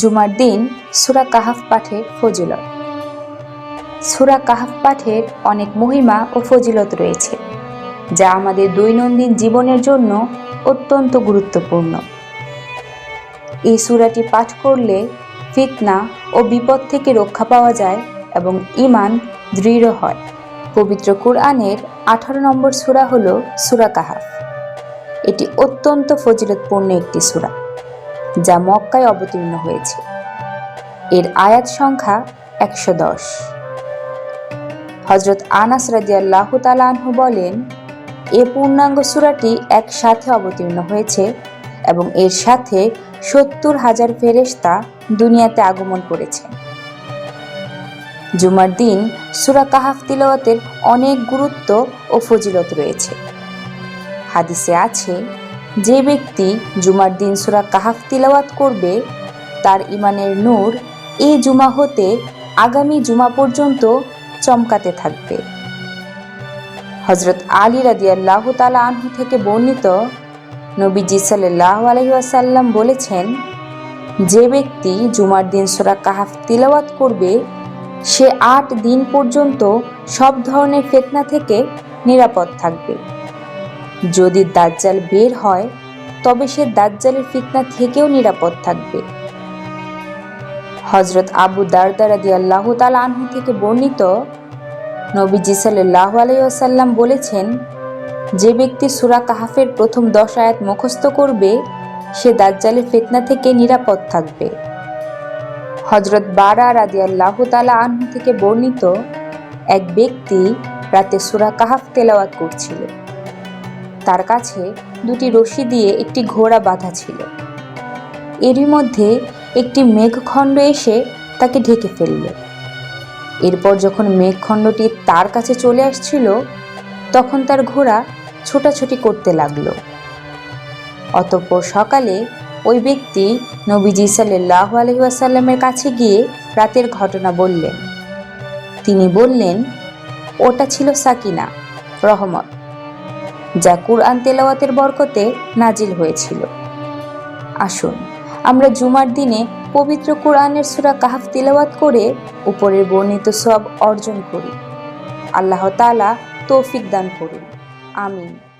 জুমার দিন সুরা কাহাফ পাঠের ফজিলত। সুরা কাহাফ পাঠের অনেক মহিমা ও ফজিলত রয়েছে, যা আমাদের দৈনন্দিন জীবনের জন্য অত্যন্ত গুরুত্বপূর্ণ। এই সূরাটি পাঠ করলে ফিতনা ও বিপদ থেকে রক্ষা পাওয়া যায় এবং ইমান দৃঢ় হয়। পবিত্র কুরআনের আঠারো নম্বর সূরা হল সুরা কাহাফ। এটি অত্যন্ত ফজিলতপূর্ণ একটি সূরা। যা মক্কায় অবতীর্ণ হয়েছে। এর আয়াত সংখ্যা একশো দশ। হজরত আনাস রাজিয়াল্লাহ তালাহু বলেন, এ পূর্ণাঙ্গ সূরাটি একসাথে অবতীর্ণ হয়েছে এবং এর সাথে সত্তর হাজার ফেরেশতা দুনিয়াতে আগমন করেছে। জুমার দিন সুরা কাহাফ তিলাওয়াতের অনেক গুরুত্ব ও ফজিলত রয়েছে। হাদিসে আছে যে ব্যক্তি জুমার দিন সুরা কাহাফ তিলাওয়াত করবে, তার ইমানের নূর এই জুমা হতে আগামী জুমা পর্যন্ত চমকাতে থাকবে। হজরত আলী রাদিয়াল্লাহু তালা আনহু থেকে বর্ণিত নবীজি সাল্লাহ আলহিহাসাল্লাম বলেছেন, যে ব্যক্তি জুমার দিন সোরা কাহাফ তিলাওয়াত করবে, সে আট দিন পর্যন্ত সব ধরনের ফেতনা থেকে নিরাপদ থাকবে। যদি দাজ্জাল বের হয়, তবে সে দাজ্জালের ফিতনা থেকেও নিরাপদ থাকবে। হজরত আবু দারদা রাদি আল্লাহ তাল আনহু থেকে বর্ণিত নবীজি সাল্লাহ আলাইসাল্লাম বলেছেন, যে ব্যক্তি সুরা কাহাফের প্রথম দশ আয়াত মুখস্থ করবে, সে দাজ্জালের ফিতনা থেকে নিরাপদ থাকবে। হজরত বারা রাদি আল্লাহ তালা আনহু থেকে বর্ণিত এক ব্যক্তি রাতে সুরা কাহাফ তেলাওয়াত করছিল। তার কাছে দুটি রশি দিয়ে একটি ঘোড়া বাঁধা ছিল। এরই মধ্যে একটি মেঘখণ্ড এসে তাকে ঢেকে ফেলল। এরপর যখন মেঘখণ্ডটি তার কাছে চলে আসছিল, তখন তার ঘোড়া ছোটাছুটি করতে লাগল। অতঃপর সকালে ওই ব্যক্তি নবীজি সাল্লাহ আলহিহাসাল্লামের কাছে গিয়ে রাতের ঘটনা বললেন। তিনি বললেন, ওটা ছিল সাকিনা, রহমত। যা কুরআন তেলাওয়াতের বরকতে নাজিল হয়েছিল। আসুন, আমরা জুমার দিনে পবিত্র কোরআনের সুরা কাহাফ তেলাওয়াত করে উপরের বর্ণিত সব অর্জন করি। আল্লাহ তালা তৌফিক দান করুন। আমিন।